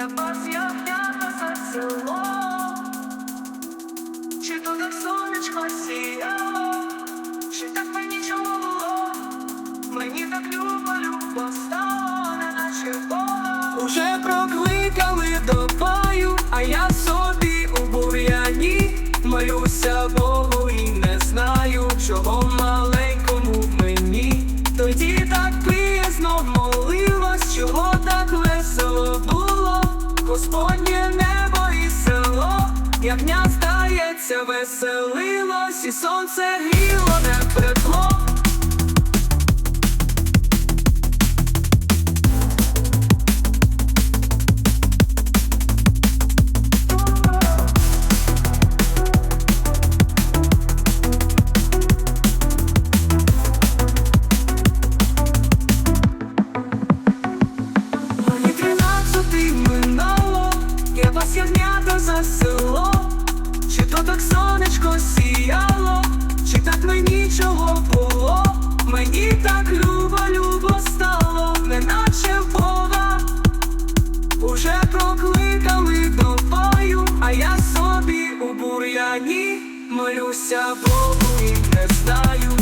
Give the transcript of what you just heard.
я пас ягнята за село, чи то так сонечко сіяло, так мені було, мені так любо, любо стало, неначе Бога. Уже прокликали до бою, а я собі у бур'яні. Молюся Богу і не знаю, чого маленькому Господнє небо і село, як дня здається, веселилось, і сонце гріло, не пекло. За село, чи то так сонечко сіяло, чи так мені чого було, мені так любо, любо стало, неначе Бога, уже прокликали до бою, а я собі у бур'яні молюся Богу і не знаю.